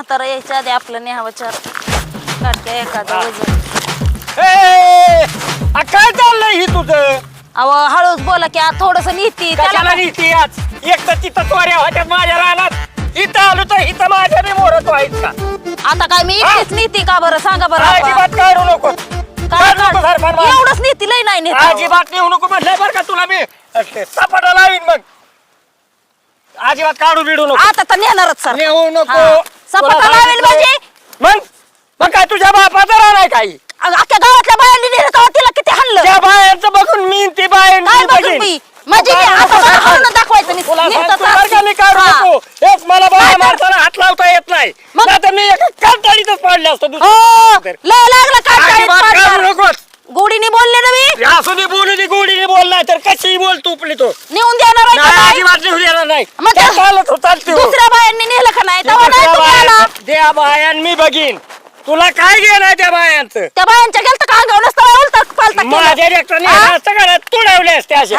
म्हातारा यायच्या आधी आपलं न्यावं चार काढते एखादं वजन. ए, आ, काय चाललंय ही तुझं? अहो हळूच बोला की आज थोडस नीती कशाला त्याला नीती आज? एक तर तिथं चोऱ्या होत्या माझ्या रानात. इथं आलो तर इथं माझ्या बी मोरत व्हायच का? आता काय मी इतकीच नीती का बरं? सांगा बरं आपण. अजिबात काढू नको. काय काढू नको सरपण काढ- मला. एवढंच नीती लय नाही नेत. अजिबात नेऊ नको म्हणलंय बरं का तुला मी. सपाटा लावीन मग. अजिबात काढू बिडू नको. आता तर नेणारच सर. नेऊ नको. हा. सपाटा लावेल. म्हणजे मग? मग काय तुझ्या बापाचं आहे काही? अगं, अख्ख्या गावातल्या बायांनी नेलं तेव्हा तिला किती त्या बायांचं बघून मी ती बायन काय बघून म्हणजे मी आता मला हाणून दाखवायचं नाही. नेतं तर हा. एक मला बाया तर? माणसाला हात लावता येत नाही. मग? नाहीतर मी एका कंटाळीतच पडले असतो हो. लय लागलं काय नकोस. गोडीने बोलले ना मी. असू दे बोलू दे गोडीने बोल नाही तर कशी बोल तुपली तो? नेऊन देणार आहे का नाही नाही? अजिबात लिहू देणार नाही. मग त्या- चालत. दुसऱ्या बायांनी नेलं का नाही? तेव्हा नाही दुसऱ्या तुम्ही आला. बाया- त्या बायान मी बघीन. तुला काय घेणार त्या बायांचं? त्या बायांच्या गेलं का अंगावर? नसतं उलट पालता माझ्या हा? तुडवले असते असे.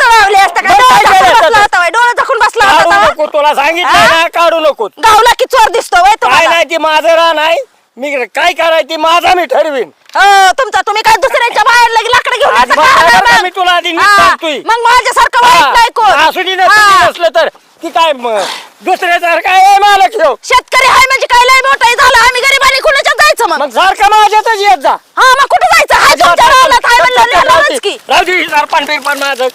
तळावले असतं का? मग डोळे काय झाकून बसला आता? होता बाई, डोळे झाकून बसला काढू नको तुला सांगितलं हा? ना काढू नको. गावला की चोर दिसतो वय काय तुम्हाला. नाही ती माझं रान आहे. मी काय करायची माझा मी ठरवीन. हो तुमचा तुम्ही काय दुसऱ्याच्या बाहेर लगे लाकडं घेऊन आज बघ, का? मी तुला आधी नीट हा, सांगतोय. मग माझ्यासारखं वाईट नाही कोण? असू दे हा. नसलं तर. ती काय दुसऱ्यासारखं आहे मालक ठेव शेतकरी आहे म्हणजे काय? लय मोठं झालं. आम्ही गरीबांनी कुणाच्या जायचं मग? मग सारखं माझ्यातच येत जा. हा मग कुठं जायचं? हाय तुमच्या म्हणलं नेणारच की. सरपण बिरपण माझं.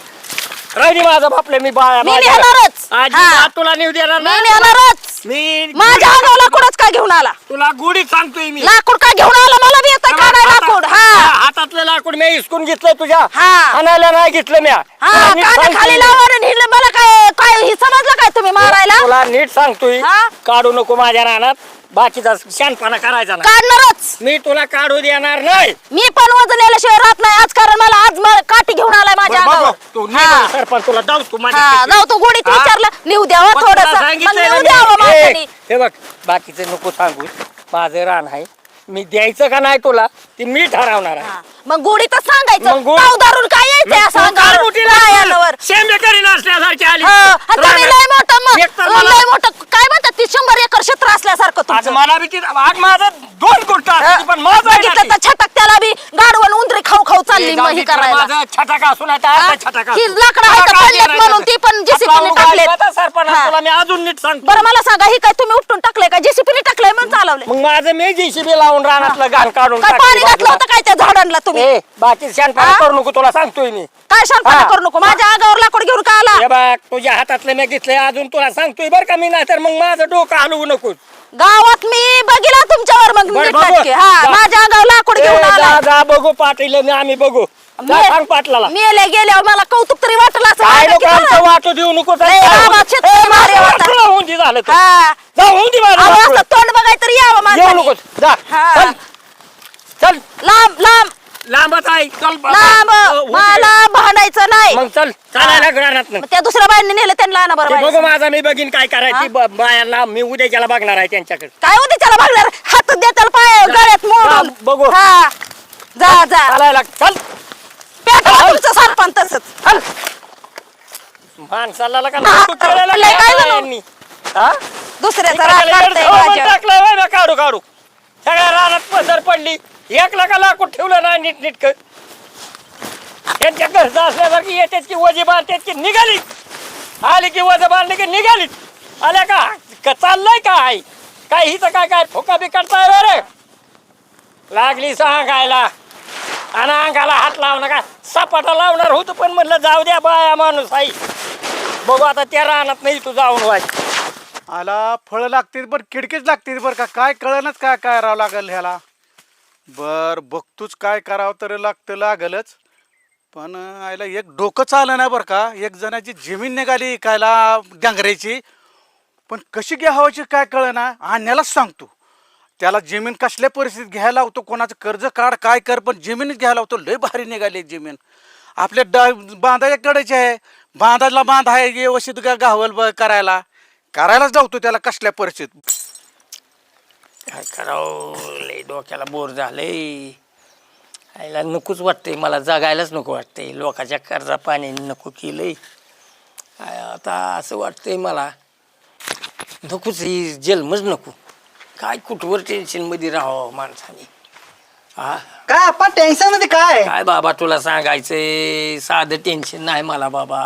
दे माझं बापले मी बाया मी नेणारच. हा. तुला नेऊ देणार मी नाही. नेणारच मी माझ्या अंगावर लाकूडच का घेऊन आला? तुला गुढीत सांगतोय मी. लाकूड का घेऊन आला? मला बी येतं का नाही लाकूड हा, हातातलं लाकूड मी हिसकून घेतलं तुझ्या. हा. आणायला नाही घेतलं म्या. हा सांगतोय. खाली लावा आणि हिला मला काय काय हे समजलं काय तुम्ही मारायला? तुला नीट सांगतोय. हा? काढू नको माझ्या रानात. बाकीचा शानपणा करायचा ना काढणारच. मी तुला काढू देणार नाही. मी पण वजन यायल्याशिवाय राहत नाही. आज कारण मला आज काठी घेऊन आलाय माझ्या बरं, बघ, अंगावर. तू हा. सरपंच तुला जाऊ तू माझ्या हा पेटी. जाऊ तू गोडीत हा? विचारलं. लिहू द्यावं पण तुला थोडस. मग सांगितलंय लिहू ना द्यावं मी. माणसाने ए, हे बघ बाकीचं नको सांगू. माझं रान आहे. मी द्यायचं का नाही तुला ते मी ठरवणार आहे. मग गोडीतच सांगायचं मग गोड- काय यायचंय असं अंगावर पायावर. शेंबेकरी नसल्यासारखी आली हा, आणि तुम्ही रानात. लय मोठं मग मला- लय मोठं काय म्हणतात ती शंभर एकर क्षेत्र असल्यासारखं आज तुमचं मला बी ती- आज माझं दोन पण माझं आहे ना बघितलं ती. तर छटक त्याला बी गाडवण उंदरी खाऊ खाऊ चालली मग ही करायला माझं छटाक असू नाही तर हा? अर्धा छटाक ही असू. लाकडं आहेत काय देणार म्हणून? ती पण JCB ने आपला उगा टाकलेत. ऐकला तर सरपंच, हा. तुला मी अजून नीट सांगतो बरं मला सांगा ही काय तुम्ही उपटून टाकलंय का जेसीपीने टाकलंय म्हणून चालवलंय मग माझं मी जेसीबी लावून रानातलं घाण काढून काय पाणी घातलं. होतं काय त्या झाडांना तुम्ही बाकी शानपणा हा? करू नको तुला सांगतोय मी काय शानपणा हा. करू नको माझ्या आगावर लाकूड घेऊन का आला हे बघ तुझ्या हातातलं मी घेतलंय अजून तुला सांगतोय बरं का मी नाही तर मग माझं डोकं हलवू नको गावात मी बघिला तुमच्यावर मग बरं, नीट बघू. नाटके. हा जा. माझ्या अंगावर लाकूड घेऊन आला जा जा बघू पाटील आणि आम्ही बघू जा, सांग पाटलाला. मेले गेल्यावर मला कौतुक तरी वाटलं असं काय नको आमचं. वाटू देऊ नको मारे. होऊन दे झालं तर. हा. होऊन दे माझं अहो, तोंड बघाय तरी यावं येऊ माणसाने. नको. जा. हा. चल. चल. लांब लांब. लांबच आहे. चल बाबा. लांब. हो, होऊन दे. मला भांडायचं नाही. मग चल. चालायला घरात मग त्या दुसऱ्या बाईंनी नेलं त्यांना आणा बरं बघू. माझा मी बघीन काय करायची. ब- बायांना मी उद्याच्याला बघणार आहे त्यांच्याकडे. काय होते त्याला बघणार? हात द्या त्याला पाय गळ्यात मोडून. जा, बघू. हा. जा जा. चालायला. चल. पेटवा तुमचं सरपंच तसंच माणसाला का? तू करायला लय काय काय झालं? यांनी? हा? दुसऱ्याचा इकडे राग गेलं, काढतंय मग माझ्यावर. टाकलं होय ना काढू काढू. सगळ्या रानात पसर पडली. एक लाखा लाकूड ठेवलं नाही नीट नीटक? त्यांच्या घरचं असल्यासारखी येतात की वजी बांधतात की निघाली. आली की वज बांधली की निघाली. आल्या का? क- चाललंय काय? काय हिचं काय काय ठोका बी करताय रे लागली सांगायला आणि अंगाला हात लावू नका. सापाटा लावणार होतो पण म्हणलं जाऊ द्या बाया माणूस आई. बघू आता त्या रानात नाही तू जाऊन व्हाय आला फळं लागतील बरं खिडकीच लागतील बरं का? काय कळणच काय काय राहावं लागेल ह्याला? बर बघतोच काय करावं तर लागतं लागलच. पण आयला एक डोकं चाललं नाही बरं का? एक जणाची जमीन निघाली कायला डांगऱ्याची पण कशी घ्यावायची काय कळना आणण्यालाच सांगतो. त्याला जमीन कसल्या परिस्थितीत घ्यायला होतो कोणाचं कर्ज काढ काय कर पण जमीनच घ्यायला होतो लय भारी निघाली जमीन. आपल्या ड बांधाच्या कडेचे आहे बांधाला बांध आहे व्यवस्थित का गावल ब- करायला. करायलाच लावतो त्याला कसल्या परिस्थितीत. काय करावं लय डोक्याला बोर झालंय. आईला नकोच वाटतंय मला जगायलाच नको वाटतंय. लोकांच्या कर्जा पाण्याने नको केलंय. काय आता असं वाटतंय मला. नकोच ही जन्मच नको. काय कुठवर टेन्शनमध्ये राहावं माणसाने? हा काय आपण टेन्शनमध्ये काय? काय बाबा तुला सांगायचंय? साधं टेन्शन नाही मला बाबा.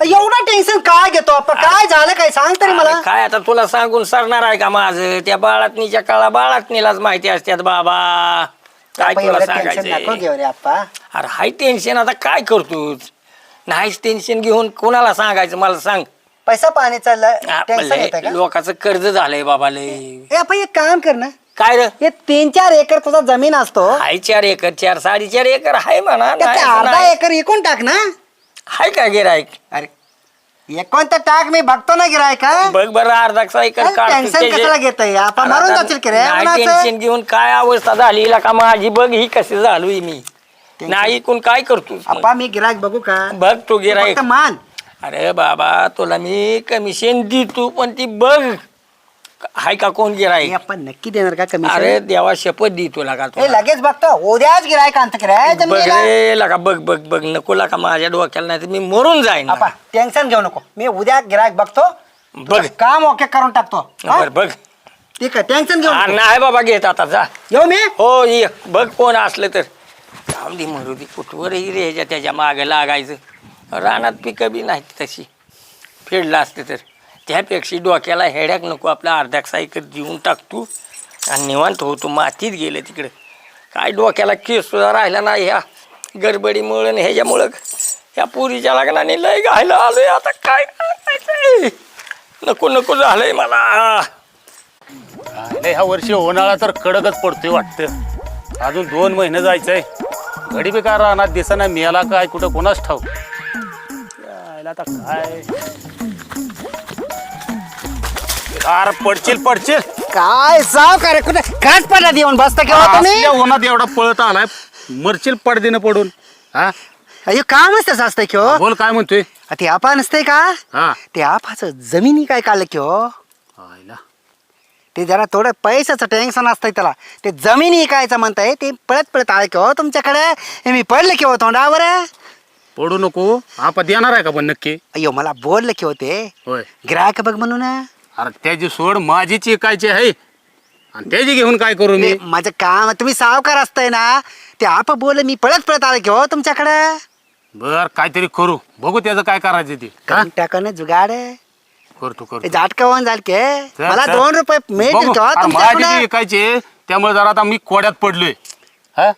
एवढं टेन्शन काय घेतो आपण? काय झालं काय? सांग तरी मला. अरे काय आता तुला सांगून सरणार आहे का माझं? त्या बाळातनीच्या काळा बाळातनीलाच माहिती असतात बाबा. काय आपण तुला एवढं टेन्शन नको सांगायचं घेऊ रे आप्पा अरे हाय टेन्शन आता काय करतोच नाहीच टेन्शन घेऊन कोणाला सांगायचं? मला सांग. पैसा पाणी चाललं टेन्शन आपलं का? लोकांचं कर्ज झालंय बाबा लय. ए आपण एक काम कर ना. काय रे? हे तीन चार एकर तुझा जमीन असतो. हाय चार एकर चार साडेचार एकर हाय म्हणा त्यात नाही ते असं अर्धा नाही. एकर इकून टाक ना. हाय का गिरायक अरे एकूण तर टाक मी बघतो ना गिराय का बघ बरं अर्धा एकर काढतो टेन्शन त्याचे- कशाला घेतोय? आपण अरे मरून आता जाशील की रे नाही उन्हाचं? टेन्शन घेऊन काय अवस्था झाली हिला का माझी बघ ही कशी झालोय मी. नाही ऐकून काय करतो आप्पा मी गिरायक बघू का? बघ तू गिरायक फक्त मान. अरे बाबा तुला मी कमिशन देतो पण ती बघ. हाय का कोण गिरायक आपण नक्की देणार का अरे कमिशन देवा शपथ दी तुला का हे लगेच बघतो. उद्याच गिरायक आणतो की रे बघ रे लका बघ बघ बघ. नको लका माझ्या डोक्याला नाही तर मी मरून जाईन. आपा टेन्शन घेऊ नको. मी उद्या गिरायक बघतो. बघ. काम ओके करून टाकतो. हा? बर बघ. ठीक आहे टेन्शन घेऊ हा, नको. नाही बाबा घेत आता जा. येऊ मी? हो ये. बघ कोण असलं तर. जाऊ दे मरू दे. कुठवरही रे ह्याच्या त्याच्या मागं लागायचं. रानात पिकं बी नाही तशी. फेडलं असते तर. त्यापेक्षा डोक्याला हेड्याक नको आपला अर्ध्याक सायकल देऊन टाकतो आणि निवांत होतो मातीत गेलं तिकडं. काय डोक्याला केससुद्धा राहिला नाही ह्या गडबडीमुळं आणि ह्याच्यामुळं ह्या पुरीच्या लग्नाने लय घायला आलोय आता काय नको नको झालंय मला. ह्या वर्षी उन्हाळा तर कडकच पडतोय वाटतं. अजून दोन महिने जायचंय. घडी बेकार राहणार दिसना मेला काय कुठं कोणाच ठाऊ आता काय? अरे पडशील पडशील. काय साव का रे कुठे? घाट पडला येऊन बसता केव्हा तुम्ही? असल्या उन्हात एवढा पळत आलाय मरशील पडदिनं पडून. हा? अयो काम असतं असतंय की हो बोल काय म्हणतोय? ते आपा नसतंय का? हा. ते आपाचं जमिनी काय काढलं की हो आयला. ते जरा थोडं पैशाचं टेन्शन असतंय त्याला. ते जमीन विकायचं म्हणताय ते पळत पळत आलं की हो तुमच्याकडे? हे मी पडले की हो तोंडावर? पडू नको. आपा देणार आहे का पण नक्की? अयो मला बोलले की होते. होय. गिरायक बघ म्हणून. अरे त्याची सोड माझीच ऐकायची आहे. आणि त्याची घेऊन काय करू मी? ते माझं काम तुम्ही सावकार असताय ना ते आप बोल मी पळत पळत आले की हो तुमच्याकडे. बर काहीतरी करू. बघू त्याचं काय करायचं ते. हा? करून जुगाड. करतो करतो. ते जाटका होऊन जाल के. चल, मला चल. दोन रुपये मिळतील बघू. का हो अरे माझी तुमच्याकडे बी ऐकायचे त्यामुळे जरा आता मी कोड्यात पडलोय. हा?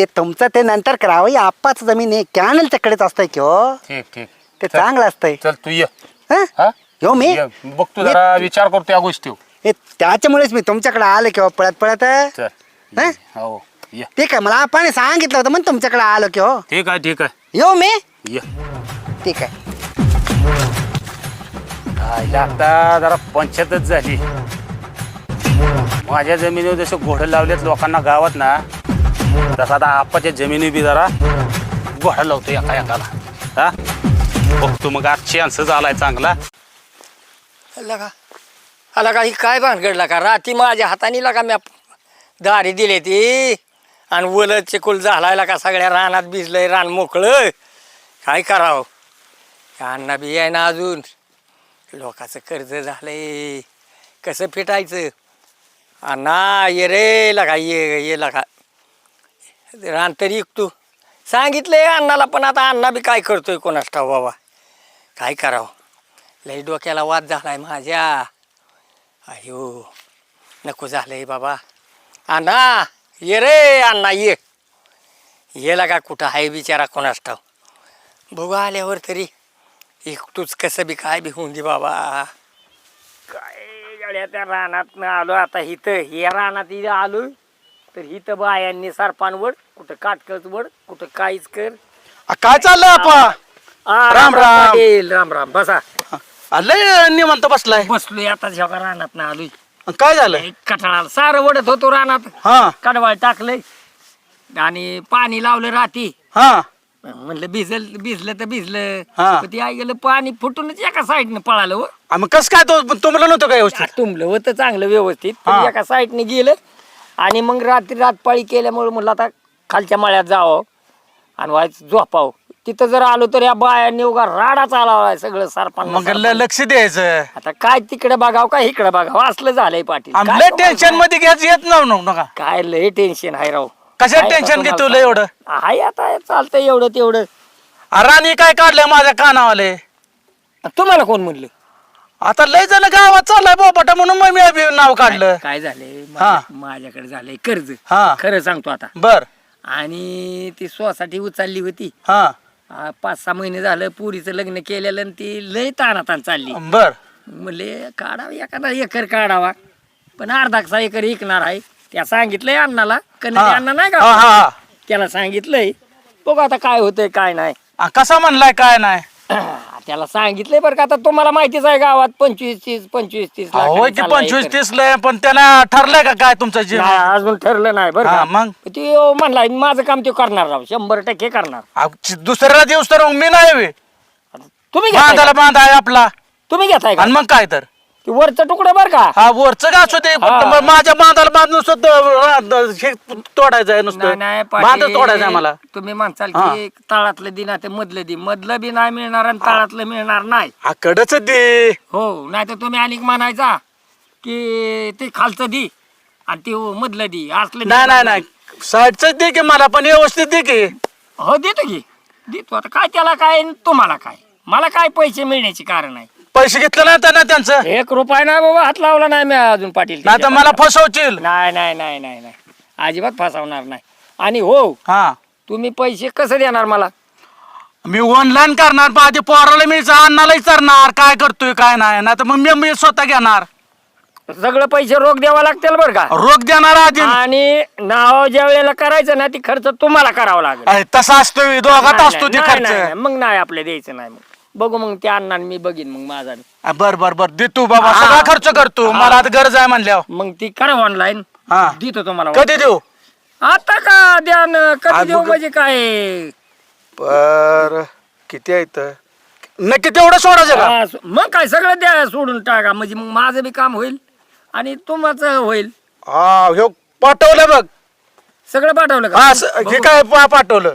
ते तुमचं ते नंतर करावं. या आप्पाचं जमीन आहे कॅनल तिकडेच असतंय की हो? ठीक ठीक. ते चल. चांगलं असतंय. चल तू ये. हं? हा? येऊ मी? ये. बघतो जरा विचार करतो या गोष्टी हे त्याच्यामुळेच मी तुमच्याकडे आले किंवा पळत पळत. चल. हं? हो ये. ठीक आहे मला आपण सांगितलं होतं म्हणून तुमच्याकडे आलो की हो. ठीक आहे ठीक आहे. येऊ मी? ये. ठीक आहे. आईला आता जरा पंचायतच झाली. माझ्या जमिनीवर जसे घोडं लावलेत लोकांना गावात ना तसं आता आप्पाच्या जमिनी बी जरा घोडा लावतो एका एकाला. हा? बघतो मग आज चान्स आलाय चांगला. आला का? आला का? ही काय भानगडला का राती माझ्या हाताने लागा मी दारी दिली ती. आणि वलद चिकुल झालायला का सगळ्या रानात भिजलंय रान मोकळं. काय करावं? अण्णा बी आहे ना अजून. लोकाचं कर्ज झालंय. कसं फिटायचं? अण्णा ये रे लगा ये ये लगा. रान तरी ऐकतो सांगितलंय अण्णाला पण आता अण्णा बी काय करतोय कोणास ठाव बाबा? काय करावं? लई डोक्याला वाद झालाय माझ्या. अयो नको झालंय बाबा. अण्णा ये रे अण्णा ये. येला का कुठं आहे बिचारा कोणास ठाव बघू आल्यावर तरी. एकटूच कसं बी काय बी होऊन दे बाबा. काय गड्या त्या रानात आलो आता इथं. या रानात इथं आलो. तर हिथं बायांनी सरपानवड कुठं काटकच वड कुठं काहीच कर. आ, काय चाललंय आपा? आ, राम, राम. पाटील, राम. राम बसा. लय निवांत बसलाय. बसलोय आता जेव्हा रानात ना आलोय. अन काय झालं कठाळाला सारं वडत होतो रानात. हा. कडवाळ टाकलंय. आणि पाणी लावलं राती. हा. म्हणलं भिजल भिजलं तर भिजलं. हा. पण ते आई गेलं पाणी फुटूनच एका साईडनं पळालं हो. आ, मग कसं काय तो तुम्हाला नव्हतं काय व्यवस्थित? तुंबलं होतं चांगलं व्यवस्थित. पण हा. एका साईडने गेलं आणि मग रात्री रातपाळी केल्यामुळे म्हणलं आता खालच्या माळ्यात जावं आणि व्हायचं झोपावं. तिथं जर आलो तर या बायांनी उगा राडा चालावा सगळं सरपंच मग ल- लक्ष द्यायचं. आता काय तिकडे बघावं काय इकडे बघावं असलं झालंय पाटील. काय लय टेन्शनमध्ये घ्यायचं येत नव्हतं नका काय लय टेन्शन आहे राव. कशात काय टेन्शन तुम्हाला घेतो लय एवढं? आहे आता चालतंय एवढं तेवढं. आ, राणी काय काढलंय माझ्या कानावाले? तुम्हाला कोण म्हणलं? आता लय झालं गावात चाललाय बोपाटा म्हणून मग मी बी नाव काढलं. काय झालंय. माझ्या- माझ्याकडे झालंय कर्ज. हा. खरं सांगतो आता. बर. आणि ती स्वसाठी उचलली होती. हा. आ, पाच सहा महिने झालं पुरीचं लग्न केलेलं आणि ती लय तानातान चालली. बर. म्हणले काढावा एखादा एकर काढावा. पण अर्धा एकर विकणार आहे. त्या सांगितलंय अण्णाला. हा. अण्णा नाही हा, का हा. त्याला सांगितलंय. बघू आता काय होतंय काय नाही. आ, कसा म्हणलाय काय नाही? त्याला सांगितलंय बरं का आता तुम्हाला माहितीच आहे गावात पंचवीस तीस पंचवीस तीस होय की पंचवीस. तीस लय पण त्याला ठरलंय का काय तुमचं जीव नाही, अजून ठरलं नाही बरं हा, का मग? ती म्हणला माझं काम ते करणार राव शंभर टक्के करणार आ, च- दुसऱ्या दिवस तर मग मी नाही. तुम्ही घेताय बांधायला का? बांधा आहे आपला तुम्ही घेताय का आणि मग काय तर ती वरचं तुकडं बरं का? हा वरचं का असू दे? फक्त हा. मग माझ्या बांधाला बांधून सुद्धा हे तोडायचं आहे नुसतं. नाही बांध तोडायचं आहे मला तुम्ही म्हणसाल हा. की तळातलं दिन ते मधलं दिन मधलं बी नाही मिळणार आणि तळातलं मिळणार नाही. हा कडच दे हो नाही तर तुम्ही अनेक म्हणायचा की ते खालचं दी आणि ते मधलं दी असलं नाही नाही नाही. साईडच दे की मला पण व्यवस्थित दे की. हो देतो की. देतो. आता काय त्याला काय आणि तुम्हाला काय? मला काय पैसे मिळण्याचे कारण आहे? पैसे घेतले नाही तर ना त्यांचं? एक रुपया नाही बाबा हात लावला नाही मी अजून पाटील नाही तर मला फसवशील. नाही नाही नाही नाही नाही. अजिबात फसवणार नाही. आणि हो हा. तुम्ही पैसे कसं देणार मला? मी ऑनलाईन करणार पण आधी पोराला मी अण्णाला विचारणार काय करतोय काय नाही. नाही तर मग मी मी स्वतः घेणार. सगळं पैसे रोख द्यावा लागतील बरं का? रोख देणार आधी. आणि नाव ज्या वेळेला करायचं ना ती खर्च तुम्हाला करावा लागेल. तसा असतोय. दोघात नाही, असतो ते नाही, मग नाही आपले द्यायचं नाही मग. बघू मग ते अण्णा मी बघीन मग माझा. आ, बर बर बर. दे तू बाबा हा. सगळा खर्च करतो हा. मला आता गरज आहे म्हणल्यावर. मग ती करा ऑनलाईन हा. देतो तुम्हाला कधी देऊ? आता का द्या न, कधी देऊ म्हणजे काय? बर. किती आहे इथं? नक्की तेवढं सोडायचं का? हा, सो- मग काय सगळं द्या सोडून टाका. म्हणजे मग माझं बी काम होईल आणि तुमचं होईल. हा ह्यो पाठवलं बघ. सगळं पाठवलं हा का स- हे. काय पा- पाठवलं?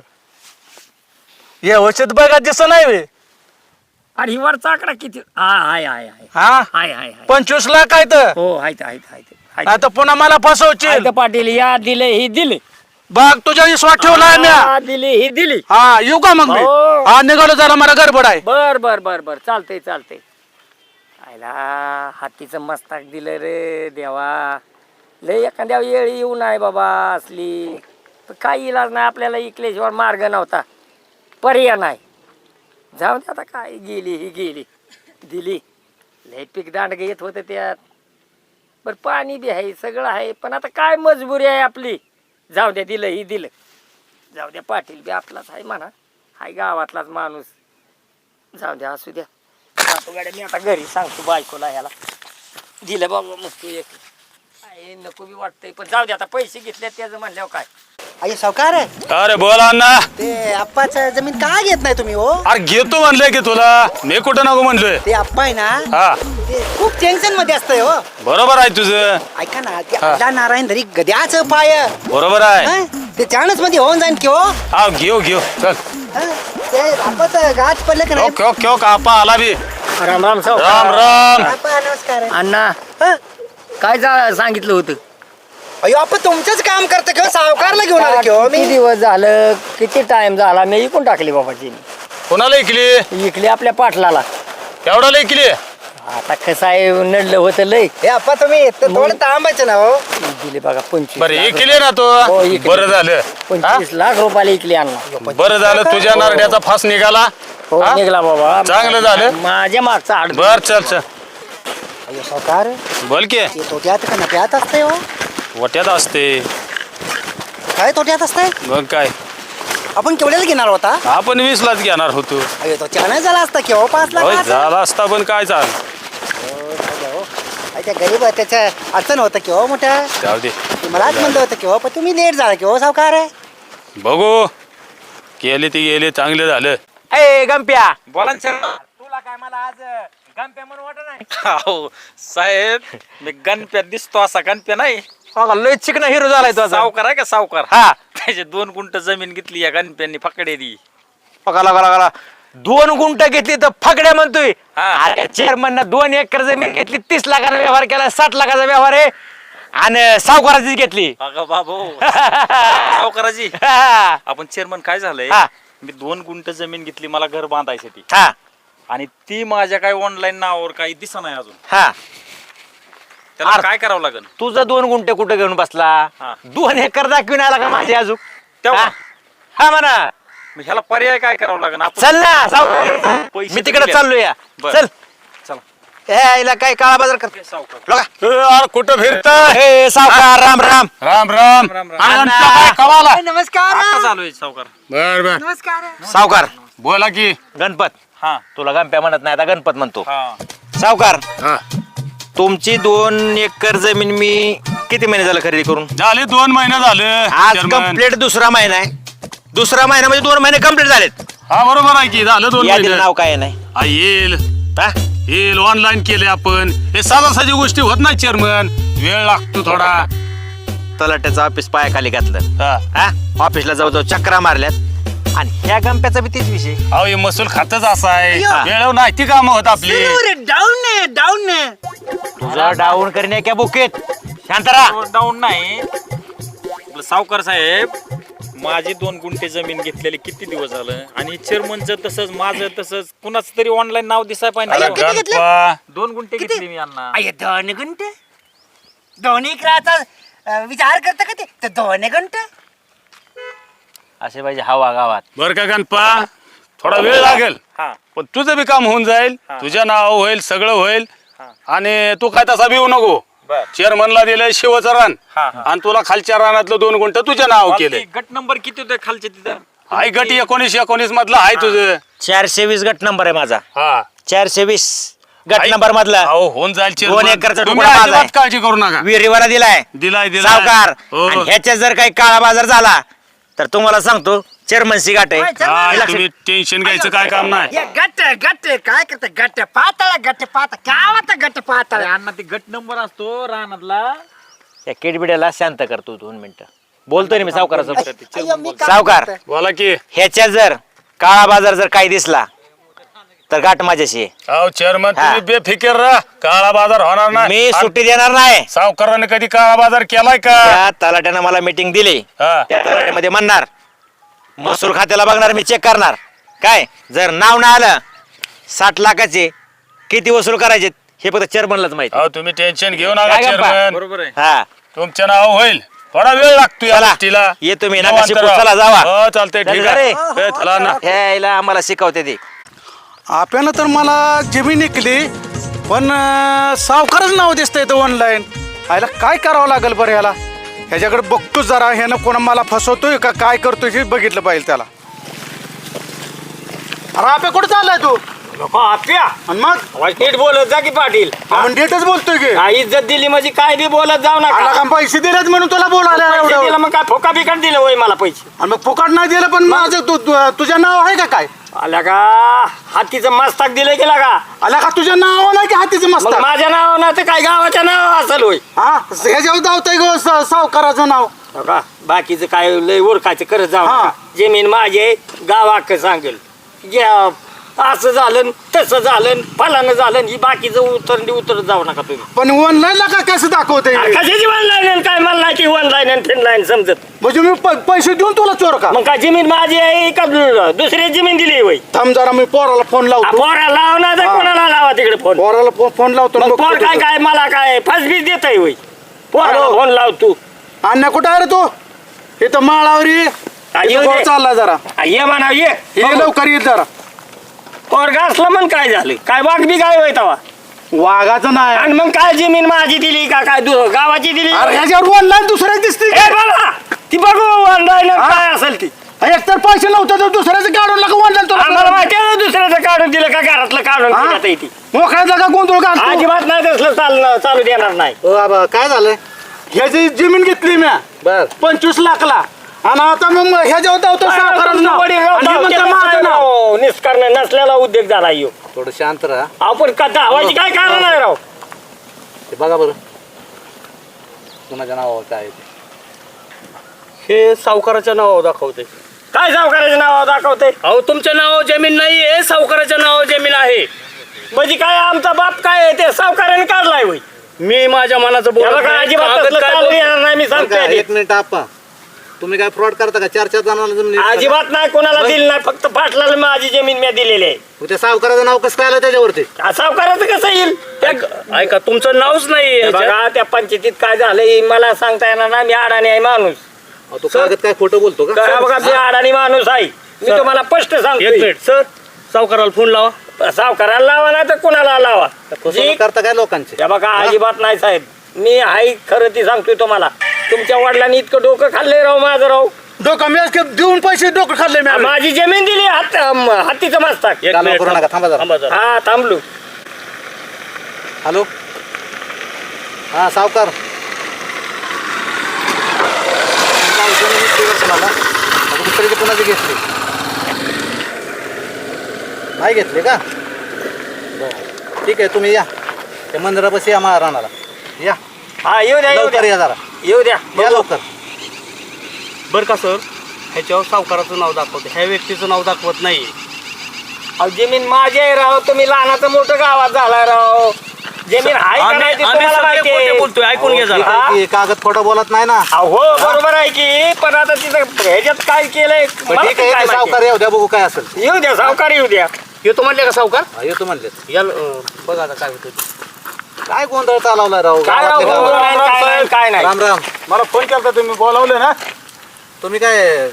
व्यवस्थित बघा दिस नाही बे. ही वरचा आकडा किती? हा हाय हाय हाय. हा? हाय हाय हाय. पंचवीस लाख आहे तर हो आहेत आहेत. नाही तर पुन्हा मला फसवशील. आहेत पाटील या दिले ही दिले. बघ तुझ्या विश्वास ठेवलाय म्या हा, दिली ही दिली. हा येऊ का मग मी? हो. हा निघालो जरा मला गडबड आहे. बर बर बर बर. चालतंय चालतंय. आयला हातीचं मस्तक दिलं रे देवा. लय एखाद्या वेळ येऊ नाही बाबा असली. पण काही इलाज नाही आपल्याला इकल्याशिवाय मार्ग नव्हता. पर्याय नाही. जाऊ दे आता काय गेली ही गेली. दिली. लय पीक दांडग येत होतं त्यात. बरं पाणी बी आहे सगळं आहे पण आता काय मजबुरी आहे आपली. जाऊ द्या दिलं ही दिलं. जाऊ द्या पाटील बी आपलाच आहे म्हणा. हाय गावातलाच माणूस. जाऊ द्या असू द्या. जातो गाड्या मी आता घरी सांगतो बायकोला ह्याला. दिलं बाबा मग तू एक. काय नको बी वाटतंय पण जाऊ द्या आता पैसे घेतले त्याचं म्हणल्यावर काय? अरे सावकार. अरे बोल अण्णा. ते आप्पाचं जमीन का घेत नाही तुम्ही हो? अरे घेतो म्हणलंय की तुला. मी कुठं नको म्हणलोय? ते आप्पा आहे ना हा. ते खूप टेन्शनमध्ये असतंय हो. बरोबर आहे तुझं. ऐका ना ते नारायण धरी गद्याचं पाय. बरोबर आहे. हं? ते चाणच मध्ये होऊन जाईन की हो. हा घेऊ घेऊ. चल. हं? ते आप्पाचं गाठ पडलं का नाही? ओके ओके ओके आपा आला बी. राम राम राम राम. आप्पा नमस्कार. अण्णा हं? काय जा सांगितलं होतं? अयो आप्पा तुमचंच काम करतं किंवा सावकारला घेऊन आलं की हो किती मी दिवस झालं? किती टाइम झाला? मी इकून टाकली बाबाची कोणाला ऐकली इकली आपल्या पाटलाला. एवढा ऐकली आता कसं आहे नडलं होतं लय. हे आप्पा तुम्ही तर थोडं थांबायचं ना हो. दिले बघा पंचवीस बरं लाख ऐकली ना हो, तू ऐकली. बरं झालं. पंचवीस लाख रुपयाला इकली अण्णा बरं झालं तुझ्या नारड्याचा फास निघाला. हो हा? निघला बाबा. चांगलं झालं. माझ्या मागचा आड बर चल चल. अयो सावकार. बोल की. ते तोट्यात का नफ्यात असतंय हो. वट्यात असते. काय तोट्यात असतंय मग काय? आपण केवढ्याला घेणार होता? आपण वीस लाच घेणार होतो. अयो तो चाणच झाला असता की हो? पाच होय लाख? झाला असता पण काय चाल? त्या गरीब त्याच्या अडचण होतं की हो मोठं जाऊ दे. ते मलाच म्हणलं होतं की हो पण तुम्ही लेट झाला की हो सावकार बघू. गेले ते गेले चांगले झालं. ए गंप्या. बोला ना सर तुला काय मला आज गंप्या म्हणून वाटत नाही? अहो साहेब मी गणप्या दिसतो असा गणप्या नाही. अगं, लय चिकन हिरो झालाय तो आता. सावकार आहे का सावकार? हा. त्याचे दोन गुंट जमीन घेतली या गणप्यांनी फकडे दी. बघा लगा लगा लगा. दोन गुंट घेतली तर फकड्या म्हणतोय. हा. चेअरमन दोन एकर जमीन घेतली तीस लाखाचा व्यवहार केला साठ लाखाचा व्यवहार आहे. आणि सावकाराचीच घेतली. अगं बाबू. सावकाराजी हा आपण चेअरमन काय झालंय? हा. मी दोन गुंट जमीन घेतली मला घर बांधायसाठी. हा. आणि ती माझ्या काय ऑनलाईन नावावर काही दिसत नाही अजून. हा. त्याला. काय करावं लागेल तुझं दोन गुंटे कुठे घेऊन बसला? हा. दोन एकर दाखवून आला का माझे अजून? तेव्हा? हा? हा म्हणा. मग ह्याला पर्याय काय करावं लागेल आपण चल ना सावकार पैसे मी तिकडे दिले. चाललो या. बरं. चल. चला. ए, हिला काय काळा बाजार कर. सावकार. लोका. अरे कुठं फिरत? हे सावकार राम राम. राम राम. राम राम. अरे, अण्णा. काय कमाला नमस्कार. आता चालू आहे सावकार. बर बर. नमस्कार. सावकार. बोला की. गणपत. हा. तुला गणप्या म्हणत नाही आता गणपत म्हणतो. हा. सावकार. हा. तुमची दोन एकर जमीन मी किती महिने झालं खरेदी करून? झाले दोन महिने झाले आज. कंप्लीट दुसरा महिना आहे. दुसरा महिना म्हणजे दोन महिने कंप्लीट झालेत. हा बरोबर आहे की झालं दोन महिने. नाव काय नाही? हा, येईल. हा? येईल ऑनलाईन केले आपण. हे साधी गोष्टी होत नाही चेअरमन वेळ लागतो थोडा. तलाट्याचं ऑफिस पायाखाली घातलं. हा. हा? ऑफिसला जाऊ जाऊ चक्रा मारल्यात. आणि ह्या गंप्याचा बी तीच विषय. अहो हे महसूल खातच असा आहे हा. वेळेवर नाही ती कामं होत आपली. डाऊन डाऊन तुझा डाऊन करणे क्या बुकेत? शांतरा डाऊन नाही. आपलं सावकार साहेब माझी दोन गुंठे जमीन घेतलेली किती दिवस झालं? आणि चेअरमनचं तसंच माझं तसंच कुणाच तरी ऑनलाईन नाव दिसाय अरे पाहिजे गणपा. दोन गुंठे घेतली मी अय दोन घंटे दोन एकराचा अं, विचार करता का ते? तर दोन घंटे असे पाहिजे हवा गावात. बर का गणपा? थोडा वेळ लागेल. हा. पण तुझं बी काम होऊन जाईल. हा. तुझ्या नाव होईल सगळं होईल. हा. आणि तू काय तसा भिवू नको. बर. चेअरमनला दिलंय शिवचं रान हा, हा. आणि तुला खालच्या रानातलं दोन गुंठ तुझ्या नाव केलंय. गट नंबर किती होते खालचे तिथं? हाय गट एकोणीस एकोणीस मधला हाय तुझं. चारशे वीस गट नंबर आहे माझा. हा. चारशे वीस गट आई- नंबर मधला. अहो होऊन जाईल दोन chairman. एकरचा तुम्ही तुकडा माझा अजिबात आहे. काळजी करू नका. विहिरीवाला दिलाय. दिलाय दिलाय. सावकार. हो. आणि ह्याच्यात जर काही काळा बाजार झाला तर तुम्हाला सांगतो चेअरमनची गाठ आहे. काय हे तुम्ही टेन्शन घ्यायचं काय काम नाही. या गट गट काय करता गट पातळ गट पातळ. गावात गट पातळ? अण्णा ते गट नंबर असतो रानातला. या किडबिड्याला शांत करतो दोन मिनिटं. बोलतोय ना मी सावकारासोबत. अय्यो, मी काय सावकार? बोला की. ह्याच्यात जर काळा बाजार जर काही दिसला तर गाठ माझ्याशी आहे. अहो चेअरमन हा. तुम्ही बेफिकीर राहा काळा बाजार होणार नाही मी सुट्टी देणार नाही सावकाराने कधी काळा बाजार केलाय का त्या तलाट्यानं मला मीटिंग दिली हा. त्या तलाट्यामध्ये म्हणणार महसूल खात्याला बघणार मी चेक करणार काय जर नाव नाही आलं साठ लाखाचे किती वसूल करायचे हे फक्त चेअरमनलाच माहिती अहो तुम्ही टेन्शन घेऊ नका काय गप्पा? चेअरमन बरोबर आहे हा तुमचं नाव होईल थोडा वेळ लागतो या चला. गोष्टीला येतो मी, नका निवांत शिकू. राहा. चला, जावा. हो चालतंय चल ठीक जा आहे. ए, चला ना ह्याला आम्हाला शिकवते ते आपल्याला तर मला जमीन ऐकली पण अं, सावकारच नाव दिसतंय तो ऑनलाईन आयला काय करावं लागेल बरं ह्याला ह्याच्याकडे बघतो जरा ह्यानं कोणा मला फसवतोय का काय करतोय हे बघितलं पाहिजे त्याला. अरे आपल्या कुठं चाललाय तू? नको आप्या आणि मग? नीट बोलत जा की पाटील. आपण डेटच बोलतोय की. हा, इज्जत दिली म्हणजे काय बी बोलत जाऊ आला नका का? पैसे दिलेत म्हणून तुला बोलायला पैसे एवढं. दिलं मग काय फोका बिकट दिलं होय मला पैसे? आणि मग फुकट नाही दिलं पण माझं तू तू- तुझं नाव आहे का काय? आल्या का? हातीचं मस्तक दिलं गेला का आला का? तुझं नाव नाही की हातीचं मस्त मग माझ्या नाव ना तर काय गावाच्या नाव असेल होय? हा? ह्याच्यावर धावतंय गो स- सावकाराचं नाव. हो का? बाकीचं काय लय ओळखायचं करत जाऊ हा. नका. जमीन माझी आहे, गाव अख्खं सांगेल. घ्या असं झालं तसं झालं फलानं झालं ही बाकीचं उतरंडी उतरत जाऊ नका तुम्ही. पण ऑनलाईन का कसं दाखवतंय? अरे कशाची ऑनलाईन काय मला नाही ती ऑनलाईन आणि फिनलाईन समजत. म्हणजे मी प- पैसे देऊन तुला चोर का? मग काय जमीन माझी आहे का दुसरी जमीन दिली होय? थांब जरा मी पोराला फोन आ, लावतो पोरा लाव ना तर हा. कोणाला लावा तिकडे फोन पोराला फो- फोन लावतो मग पोर काय. काय मला काय फसबीस देत आहे होय? पोराला हॅलो. फोन लाव तू. अण्णा कुठं आहे रे तू? इथं माळावर ये. हा, इथं येऊ. चालला जरा. आ, ये म्हणा ये. ये लवकर ये जरा. पोरगा असला मग काय झालं? काय वाघ बी काय होय तवा? वाघाचं नाही. आणि मग काय जमीन माझी दिली का काय दु- गावाची दिली? अरे ह्याच्यावर ऑनलाईन दुसऱ्याच दिसते ए बाबा ती बघू ऑनलाईन काय असेल ती. एक तर पैसे नव्हते तर दुसऱ्याचं काढून लागा वाढलं आम्हाला तुला माहिती आहे ना दुसऱ्याचं काढून दिलं का घरातलं काढून हा? दिलं इथे मोकळ्या जागा गोंधळ का अजिबात नाही तसलं चालणं चालू देणार नाही. ओ बाबा काय झालं ह्याची जमीन घेतली मी. बर. पंचवीस लाखला. आणि आता मग ह्याच्यावर धावतो सावकाराचं नाव. आणि म्हणतं माझं नाव. निष्कारण नसलेला उद्योग झाला यो. थोडं शांत राहा. आपण का धावायची काय कारण आहे राव? ते बघा बरं. कुणाच्या नावावर काय आहे ते. हे सावकाराच्या नावावर दाखवते. काय सावकाराच्या नावावर दाखवते? अहो तुमच्या नावावर जमीन नाहीये सावकाराच्या नावावर जमीन आहे. म्हणजे काय आमचा बाप काय आहे? ते सावकाराने काढलाय होय. मी माझ्या मनाचं बोलत काय नाही. अजिबात कागद तसलं काय चालू बोल- येणार नाही मी बरं का, सांगतोय एक मिनिट आप्पा तुम्ही काय फ्रॉड करता का? चार चार जणांना जमीन विकता? अजिबात नाही कोणाला दिली नाही फक्त पाटलाला माझी जमीन मी दिलेली आहे. त्या सावकाराचं नाव कसं काय आलं त्याच्यावरती? आ, सावकाराचं कसं येईल? त्या- ऐका तुमचं नावच नाही हे बघा त्या पंचायतीत काय झालंय मला सांगता येणार ना मी अडाणी आहे माणूस. अहो, तो कागद काय खोटं बोलतो का? करा बघा मी अडाणी माणूस आहे. मी सर. तुम्हाला स्पष्ट एक सांगतो मिनिट. सर सावकाराला फोन लावा. सावकाराला लावा नाही तर कुणाला लावा? फसवणूक जी करता काय लोकांची? हे बघा अजिबात नाही साहेब. मी आहे खरं ती सांगतोय तुम्हाला. तुमच्या वडिलांनी इतकं डोकं खाल्लंय राव माझं राव. डोकं मी आज देऊन पैसे डोकं खाल्ले मी माझी जमीन दिली हात हत्तीचं मस्तक. एक चालू मिनिट करू नका, थांबा जरा. थांबा जरा. हा थांबलो. हॅलो? हा सावकार. काय आता दुसऱ्याची कोणाची घेतली. नाही घेतली का? बरं. ठीक आहे तुम्ही या. त्या मंदिरापाशी या मला राहणारा या. हा येऊ द्या येऊ लवकर द्या. या जरा. येऊ द्या या लवकर. बरं का सर? ह्याच्यावर सावकाराचं नाव दाखवते. ह्या व्यक्तीचं नाव दाखवत नाही अहो, जमीन माझी आहे राव. तुम्ही लहानाचं मोठं गावात झालाय राव. जमीन आहे का नाही ते तुम्हाला माहिती आहे. बोलतोय. ऐकून घ्या ठीक जरा आहे. की कागद खोटं बोलत नाही ना. अहो बरोबर आहे की पण आता तिथं ह्याच्यात काय केलंय? पण मला ठीक ते आहे काय ते माहिती. सावकार येऊ द्या बघू काय असेल. येऊ द्या सावकार येऊ द्या. येतो म्हणले का सावकार? हा, येतो म्हणले. या बघा आता काय होतं. काय गोंधळ चालवलाय राव? काय राव गावातले काय नाही, काय नाही. राम राम. मला फोन केला तुम्ही बोलावले ना. तुम्ही काय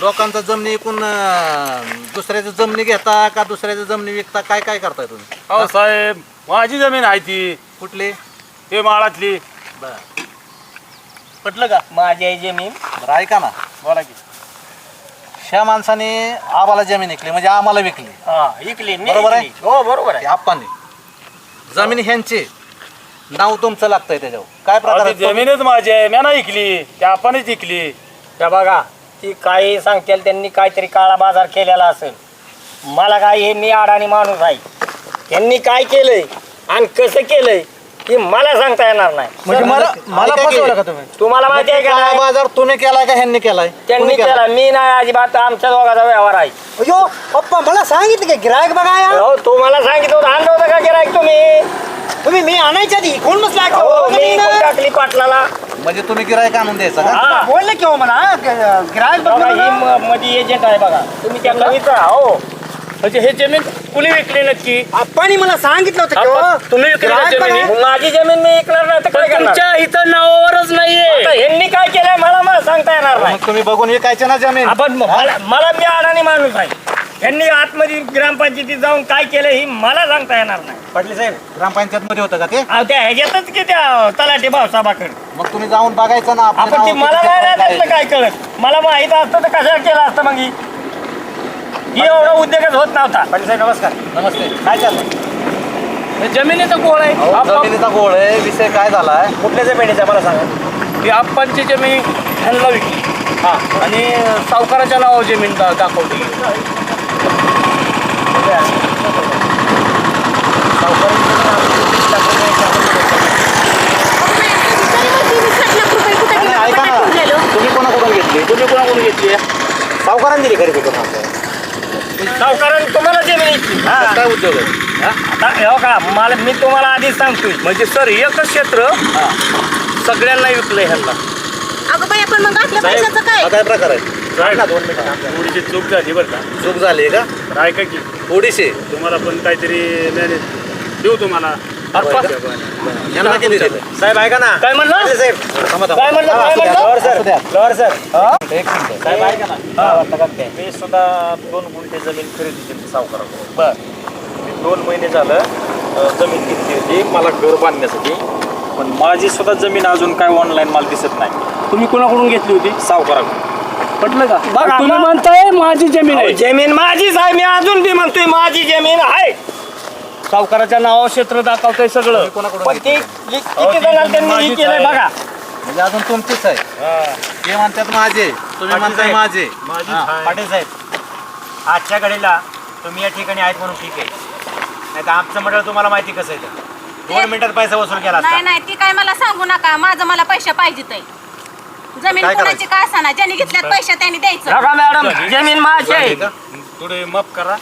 लोकांचा जमिनी अं, दुसऱ्याच्या जमिनी घेता का दुसऱ्याच्या जमिनी विकता? काय काय करताय तुम्ही? अहो साहेब माझी जमीन आहे ती. कुठली? हे माळातली. पटलं का? माझी आहे जमीन. बरं ऐका ना. बोला की. ह्या माणसाने आम्हाला जमीन विकली म्हणजे आम्हाला विकली. हा इकली मी बरोबर आहे? इकली. हो बरोबर आहे. आप्पाने. जमीन ह्यांची. नाव तुमचं लागतंय त्याच्यावर. काय प्रकार आहे? ती जमीनच माझी आहे. मी नाही ऐकली. त्या आपणच ऐकली. त्या बघा ती काही सांगतील त्यांनी काहीतरी काळा बाजार केलेला असेल. मला काय हे मी अडाणी माणूस आहे. त्यांनी काय केलंय आणि कसं केलंय हे मला सांगता येणार नाही. म्हणजे मला मला ऐका की- फसवलं का तुम्ही? तुम्हाला माहिती आहे का काळा नाही? बाजार तुम्ही केलाय का ह्यांनी केलाय? त्यांनी कोणी केला. मी नाही अजिबात आमच्या दोघाचा व्यवहार आहे. अयो पप्पा मला सांगितलं की गिरायक बघा या तुम्हाला सांगितलं होतं आणलं होतं का गिरायक तुम्ही तुम्ही मी आणायच्या आधी कोण बसला हो, मी इकडून टाकली पाटलाला. म्हणजे तुम्ही गिरायक आणून द्यायचा का? हा. बोलले की हो मला गिरायक बघा, ही म- मध्ये एजंट आहे बघा. तुम्ही त्यांना विचारा हो. म्हणजे हे जमीन कुणी विकली नक्की? आप्पानी मला सांगितलं होतं की हो, आपण- तुम्ही जमीन? बघा. माझी जमीन मी ऐकणार नाही तर काय पण करणार? तुमच्या इथं नावावरच आता नाहीये ह्यांनी काय केलंय मला मला सांगता येणार नाही. मग तुम्ही बघून विकायचे ना जमीन. आपण मला मला मी अडाणी माणूस आहे. यांनी आतमध्ये ग्रामपंचायतीत जाऊन काय केलं ही मला सांगता येणार नाही. पाटील साहेब ग्रामपंचायत मध्ये होतं का ते? अहो, त्या ह्याच्यातच की त्या तलाठी भाऊसाहेबाकडे मग तुम्ही जाऊन बघायचं ना आपण ती मला नाही. त्यातलं काय कळत? मला माहीत असतं तर कशाला केलं असतं मग ही? ही एवढा उद्योगच होत नव्हता. पाटील साहेब नमस्कार. नमस्ते. काय चाललं हे जमिनीचा गोळ आहे. अहो, जमिनीचा गोळ आहे. विषय काय झालाय? कुठल्या जमिनीचा मला सांगा. ही आप्पांची जमीन ह्यांना विकली. हा. आणि सावकाराच्या नावावर जमीन दा- दाखवली. तुम्ही कोणाकडून घेतली तुम्ही कोणाकडून घेतली सावकारांनी दिली खरेदी करून सावकाराने तुम्हाला जमीन इतकी काय उद्योग आहे आता हो का मला मी तुम्हाला आधीच सांगतोय म्हणजे सर एकच क्षेत्र सगळ्यांना विकलंय ह्यांना अगं बाई आपण मग आपल्या पैशाचं काय हा काय प्रकार आहे थोडीशी चूक झाली बरं का चूक झाली का ऐका की थोडीशी तुम्हाला पण काहीतरी मॅनेज देऊ तुम्हाला. आप्पा यांना किती दिलं? साहेब ऐका ना. काय म्हणलं? थांबा, थांबा. काय म्हणलं? काय म्हणलं. लवर सर एक मिनिट साहेब ऐका ना. मी सुद्धा दोन गुंठे जमीन खरेदी केली सावकाराकडून. बर. मी दोन महिने झालं जमीन घेतली होती मला घर बांधण्यासाठी. पण माझी सुद्धा जमीन अजून काय ऑनलाईन मला दिसत नाही. तुम्ही कोणाकडून घेतली होती? सावकाराकडून. पटलं का? बघा, तुम्ही म्हणताय माझी जमीन आहे. जमीन माझीच आहे मी अजून बी म्हणतोय माझी जमीन आहे. सावकाराच्या नावावर क्षेत्र दाखवतंय सगळं. पण ते कि- किती जणांनी त्यांनी हे केलंय बघा. म्हणजे अजून तुमचीच आहे. ते म्हणतात माझे. तुम्ही म्हणताय माझे. पाटील साहेब आजच्या घडीला तुम्ही या ठिकाणी आहेत म्हणून ठीक आहे. नाही तर आमचं मंडळ तुम्हाला माहिती कसं आहे ते. दोन मिनिटात पैसा वसूल केला असता. नाही नाही ती काय मला सांगू नका. माझं मला पैसे पाहिजेत आहे. जमीन काय कोणाची ज्यांनी घेतल्यात पैसे त्यांनी द्यायचं. बघा मॅडम जमीन माझी आहे. थोडे माफ करा.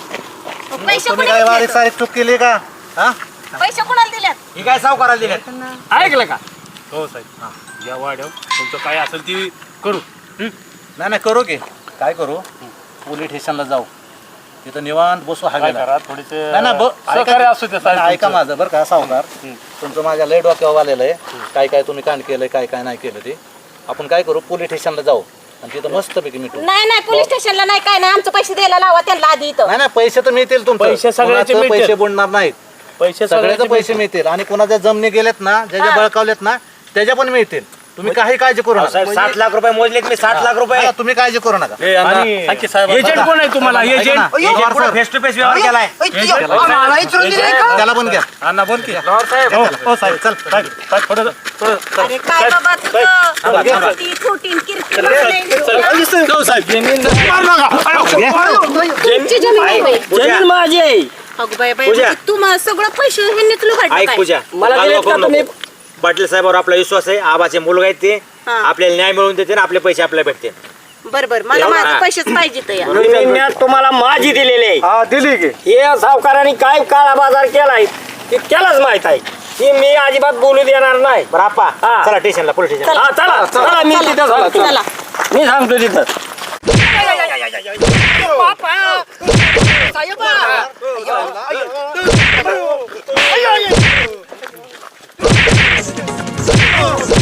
पैसे तुम्ही काय? सारीक चूक केली का? हा? पैसे कुणाला दिल्यात ही काय सावकाराला ऐकलं का? हो साहेब. या वाढव तुमचं काय असेल ती करू. नाही नाही करू की. काय करू? पोलीस स्टेशनला जाऊ. तिथं निवांत बसू काय हवेला करा? थोडेसे नाही ना सहकार्य असू दे साहेब ऐका तुमचं. माझं बरं का सावकार? तुमचं माझ्या लय डोक्यावर आलेलं आहे. काय काय तुम्ही कांड केलंय काय काय नाही केलं ते. आपण काय करू? पोलीस स्टेशनला जाऊ. आणि तिथं मस्तपैकी मिटू. नाही नाही पोलीस स्टेशनला नाही काय नाही. आमचं पैसे द्यायला लावा त्यांना आधी इथं. नाही नाही पैसे तर मिळतील तुमचे. पैसे सगळ्याचे मिळतील. पैसे बुडणार नाहीत. पैसे सगळ्याचे पैसे मिळतील. आणि कोणाच्या जमिनी गेलेत ना ज्याच्या बळकावलेत ना त्याच्या पण मिळतील. तुम्ही काही काळजी करू नका. साहेब साठ लाख रुपये मोजलेत मी साठ लाख रुपये. हा, तुम्ही काळजी करू नका. आणि एजंट कोण आहे तुम्हाला? एजंट फेस टू फेस व्यवहार केलाय. दिलंय का? त्याला पण घ्या अण्णा बोल की. हो, हो, साहेब चल साहेब साहेब थोडं थोडं अरे काय बाबा तुझं? छोटी छोटी किरकिर तुमची जमीन आहे. बाई. जमीन माझी आहे. अगं बाई बाई पूजा. म्हणजे तुम्हाला सगळं पैसे लुबाडलं ऐक काय? पूजा. मला कालवा दिलेत का करू तुम्ही? पाटील साहेबावर आपला विश्वास आहे आबाचे मुलगा आहेत ते हा. आपल्याला न्याय मिळवून देते आणि आपले पैसे आपल्याला भेटते बरं बरं मला एवढं? माझे हा. पैसेच जमीन तुम्हाला माझी दिलेली आहे हा दिली की हे सावकारांनी काय काळा बाजार केलाय ते त्यालाच माहीत आहे ते मी अजिबात बोलू देणार नाही बरं आपा हा. चला स्टेशनला पोलीस स्टेशन हा चला चला मी तिथं सांगतो चला मी सांगतो तिथं अयो, अयो.